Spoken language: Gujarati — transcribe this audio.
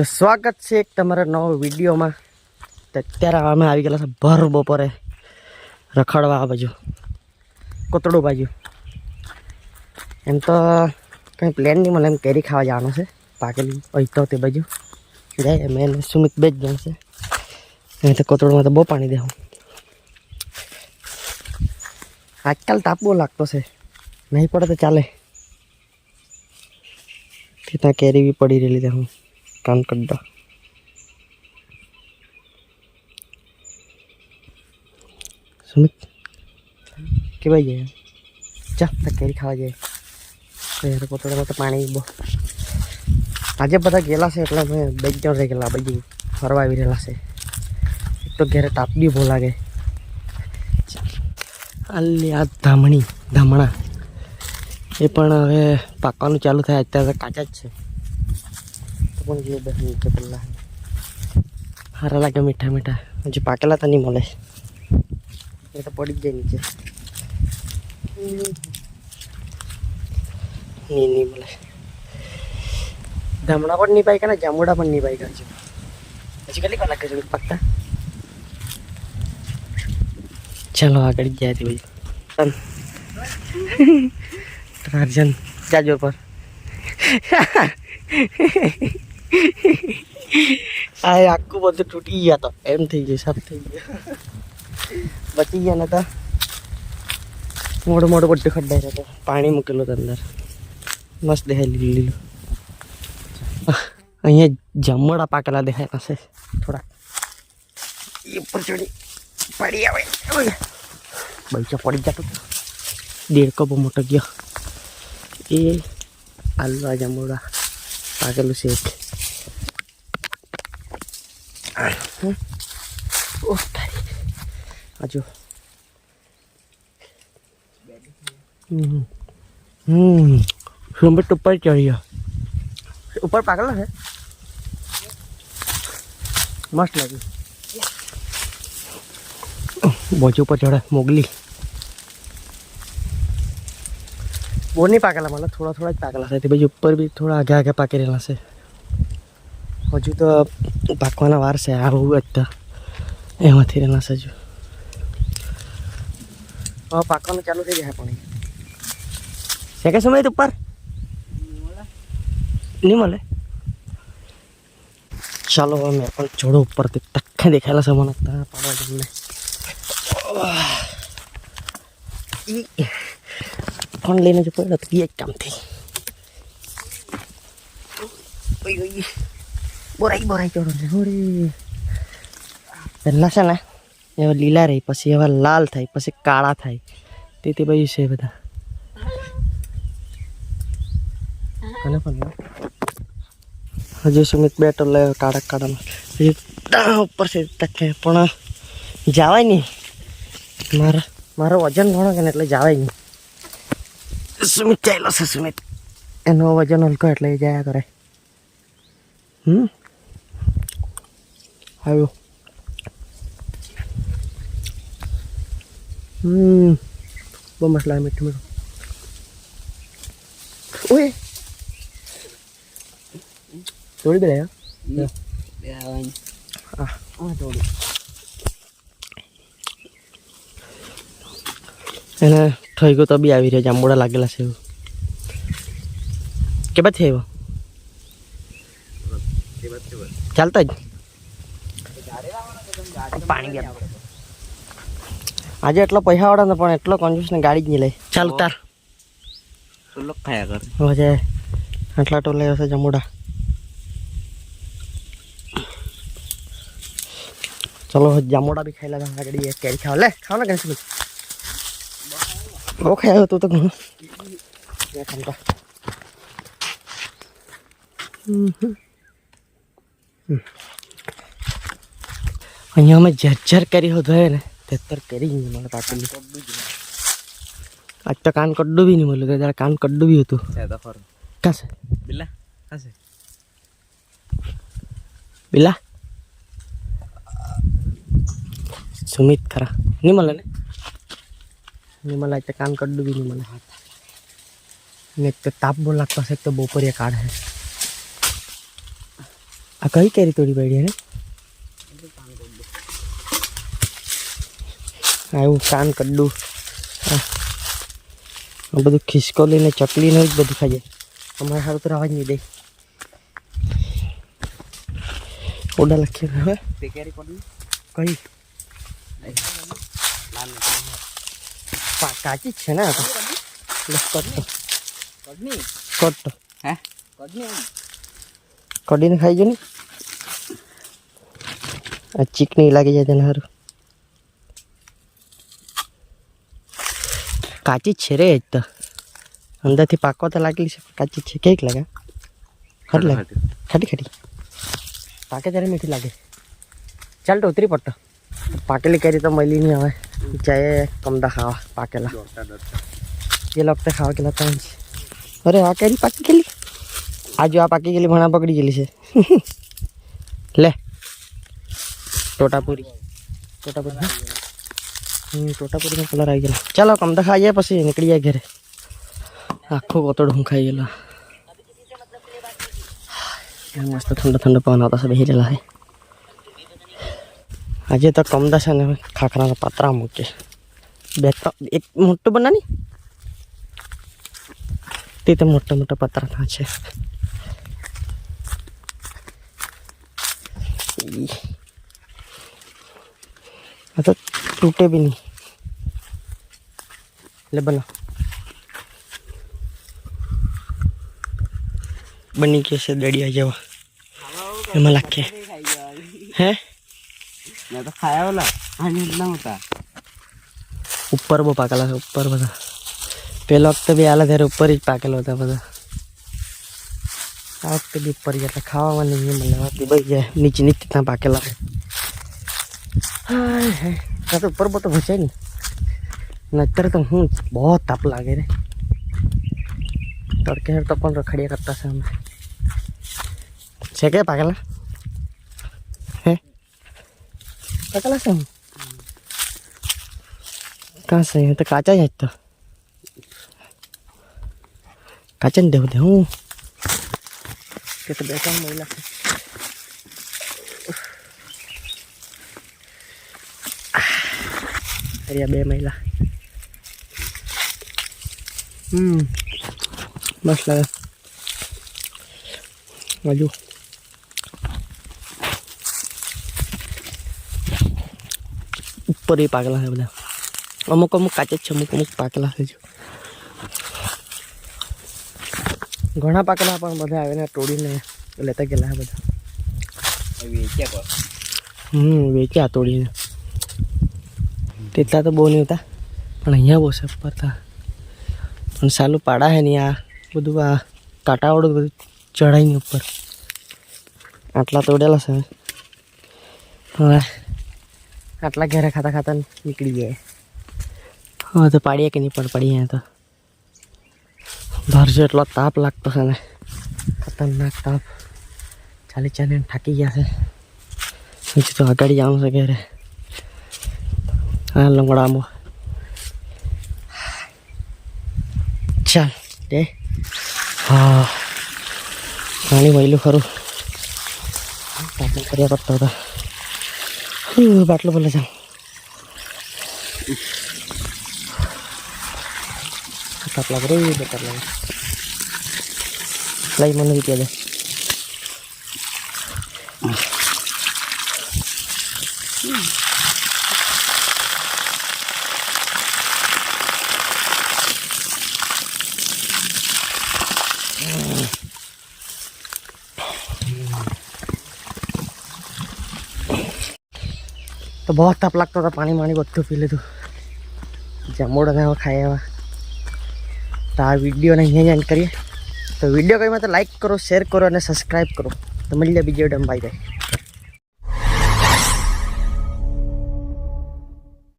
તો સ્વાગત છે એક તમારા નવો વિડીયોમાં. તો અત્યારે અમે આવી ગયેલા છે ભર બપોરે રખડવા આ બાજુ, કોતડું બાજુ. એમ તો કંઈ પ્લેન નહીં મળે એમ કેરી ખાવા જવાનું છે, પાકેલી હોય તો બાજુ. જાય, મેં સુમિત બે જ જણ છે. અહીં તો કોતડુંમાં તો બહુ પાણી દેવું આજકાલ તાપવો લાગતો છે, નહીં પડે તો ચાલે. ત્યાં કેરી બી પડી રહેલી ત્યાં હું કામ કરતા સુમિત કેવાય જાય ચા તકેરી કેરી ખાવા જાય યાર પોતાના માટે પાણી બહુ આજે બધા ગયેલા છે એટલે અમે બે જણ રહી ગયેલા બધી ફરવા આવી રહેલા છે એક તો ઘેરે તાપ બી બહુ લાગે અલ્લી આ ધામણી ધામણા એ પણ હવે પાકવાનું ચાલુ થાય અત્યારે કાચા જ છે પણ જોઈએ દસ મિનિટ પહેલાં સારા લાગે મીઠા મીઠા હજી પાકેલા તો નહીં મળે એ તો પડી જ જાય નીચે નહીં નહીં મળે ગામડા પણ નહીં પાક્યા ને જામુડા પણ નહીં પાક્યા છે હજી કેટલી કલાક છે પાકતા ચાલો આગળ ગયા હતી ભાઈ ટાર્જન જાજો પર આ આખું બધું તૂટી ગયા તો એમ થઈ ગયું સાફ થઈ ગયું બચી ગયા ને તો મોટું મોટું બધું ખડ્ડાઈ રહ્યો પાણી મૂકેલું હતું અંદર મસ્ત દેખાય લીલું લીલું આહ, અહીંયા જમણા પાકેલા દેખાય પાસે થોડા એ ઉપર ચડી પડી આવે ઓય. બગીચા પડી જતો દેડકો બહુ મોટો ગયો એ આલવા જમોડા પાકેલું છે ओ हम्म ऊपर चढ़िए ऊपर पागल है मस्त लगे बहुत ऊपर चढ़ा मोगली वो नहीं पागला मतलब थोड़ा थोड़ा पागला से ऊपर भी थोड़ा आगे आगे पाके रहना से હજુ તો પાકવાના વાર છે આવું જ એમાંથી રહેના સજુ હા પાકવાનું ચાલુ થઈ જાય પણ. છે કે સમય ઉપર? નહીં મળે. ચાલો હવે પણ જોડો ઉપરથી તખ્ખે દેખાયેલા છે મને. ત્યાં પાડવા જમને ફોન લઈને જો પડ્યો તો એક કામથી. ઓય ઓય બોરાઈ બોરાઈ ચોડો છે હોડી પહેલાં છે ને, એવા લીલા રહી, પછી એવા લાલ થાય, પછી કાળા થાય. તે તે બધું છે બધા. અને હજુ સુમિત બેટો લે, કાળા કાળામાં. હજુ ઉપર છે, તકે પણ જવાય નહીં. મારા, મારો વજન ઘણો કે એટલે જવાય નહીં. સુમિત ચાલ્યો છે, સુમિત. એનો વજન હલકો એટલે જાયા કરે. હમ? આવ્યો હમ બહુ મસ્ત લાગે મીઠું મીઠું ઓય થોડી બે હા થોડી એને થઈ ગયું તો બી આવી રહ્યા જાંબુડા લાગેલા છે એવું કે બાદ આવ્યો ચાલતા જ પાણી ગયા આજે એટલો પૈસા વાળો ને પણ એટલો કંજૂસ ને ગાડી જ નહીં લઈ. ચાલ ઉતાર સુલક ખાયા કરે હવે આટલા લઈ હશે જમુડા. ચલો જામોડા બી ખાઈ લેવા ગાડી એ કેરી ખાવા. લે ખાવ ને ગણેશ બહુ ખાયો તું તો ઘણું. ખામતા હમ. હમ. હમ. અહીંયા અમે જર્જર કરી હોત હોય ને તેતર કરી જ નહીં મળે પાકેલી આજ તો કાન કડ્ડું બી નહીં મળ્યું ત્યારે કાન કડ્ડું બી હતું છે તો ખરું કાં છે બિલ્લા હશે બિલા સુમિત ખરા નહીં મળે ને નહીં મળે એટલે કાન કડ્ડું બી નહીં મળે ને એક તો તાપ બહુ લાગતો હશે એક તો બપોરે કાઢે આ કઈ કેરી તોડી પડી ને આવું કાન કડ્ડું આ આ બધું ખિસકોલી ને ચકલી ને જ બધું ખાઈ જાય અમારે સારું તો રહેવા જ નહીં દે ઓડા લખીએ હવે તે કેરી પડી કઈ પા- કાચી જ છે ને આ તો લે, કટ તો કડની કટ તો હે કડની એમ કઢીને ખાઈ જો ને આ ચીકણી લાગી જાય તેને સારું કાચી જ છે રે એક તો અંદરથી પાકવા તો લાગેલી છે પણ કાચી જ છે કેક લાગે ખરી લાગે ખાટી ખાટી પાકે ત્યારે મીઠી લાગે ચાલ તો ઉતરી પડતો પાકેલી કેરી તો મળી નહીં હવે જાય કમદા ખાવા પાકેલા દોડતા દોડતા એ વખતે ખાવા ગયેલા ત્યાં જ અરે આ કેરી પાકી ગયેલી આ જો આ પાકી ગયેલી ભણા પકડી ગયેલી છે લે ટોટાપુરી ટોટાપુરી? હમ ટોટાપુરીનો કલર આવી ગયેલો. ચાલો કમદા ખાઈ જાય પછી નીકળી જાય ઘરે. આખો કોતડ હું ખાઈ ગયેલો. મસ્ત ઠંડો ઠંડો પવન આવતા છે બેસી રહેલા છે. આજે તો કમદા છે ને ખાખરાના પાત્રા મૂકે. બે ત્રણ એક મોટું બનાની તે તો મોટા મોટા પતરા છે. તો તૂટે બી નહીં એટલે બના બની ગયો છે દડિયા જેવા એમાં લાગે હે મેં તો ખાયા ઓલા આની એટલા હતા ઉપર બહુ પાકેલા છે ઉપર બધા પેલો વખતે બી આલા ત્યારે ઉપર જ પાકેલો હતા બધા આ વખતે બી ઉપર ગયા હતા ખાવામાં નહીં મળે બાકી ભાઈ જાય નીચે નીચે ત્યાં પાકેલા હાય હાય. આ તો ઉપર બહુ તો ભસાય નહીં ને અત્યારે તો હું બહુ તાપ લાગે રે તડકે હેર તો પણ રખડિયા કરતા છે અમે છે કે પાકેલા હે પાકેલા છે હું કાં છે એ તો કાચા જ તો કાચા ને દેવું દે હું કે તો બે ત્રણ મહિલા છે અરે આ બે મહિલા હમ મસ્ત લાગે હજુ ઉપર એ પાકેલા છે બધા અમુક અમુક કાચે જ છે અમુક અમુક પાકલા છે ઘણા પાકલા પણ બધા આવીને તોડીને લેતા ગયેલા બધા વેચ્યા હમ વેચ્યા તોડીને તેટલા તો બહુ નહીં હતા. પણ અહીંયા બહુ છે હતા પણ સાલું પાડા હે નહીં આ બધું આ કાંટાવાળું બધું ચડાઈને ઉપર. આટલા તોડેલા છે. હવે આટલા ઘરે ખાતા ખાતા નીકળી જાય હવે તો પાડીએ કે નહીં પણ પડી જાય તો. ભરજો એટલો તાપ લાગતો છે ને. ખતરનાક તાપ. ચાલી ચાલીને થાકી ગયા છે. હજી તો આગળ જવાનું છે ઘરે. હા લંગડામાં ચાલ દે હા પાણી વહેલું ખરું તાપણ કર્યા કરતો હતો હું બાટલો બોલે જાઉં તાપ લાગે રે બેકાર લાગે લઈ મને બી દે તો બહુ તાપ લાગતો હતો, પાણી માણી બધું પી લીધું. જામોડ અને હવે ખાઈ આવ્યા તો આ વિડીયોને અહીંયા એન્ડ કરીએ. તો વીડિયો ગમ્યો તો લાઈક કરો શેર કરો અને સબસ્ક્રાઈબ કરો. તો મળીએ બીજી વીડિયો બાય બાય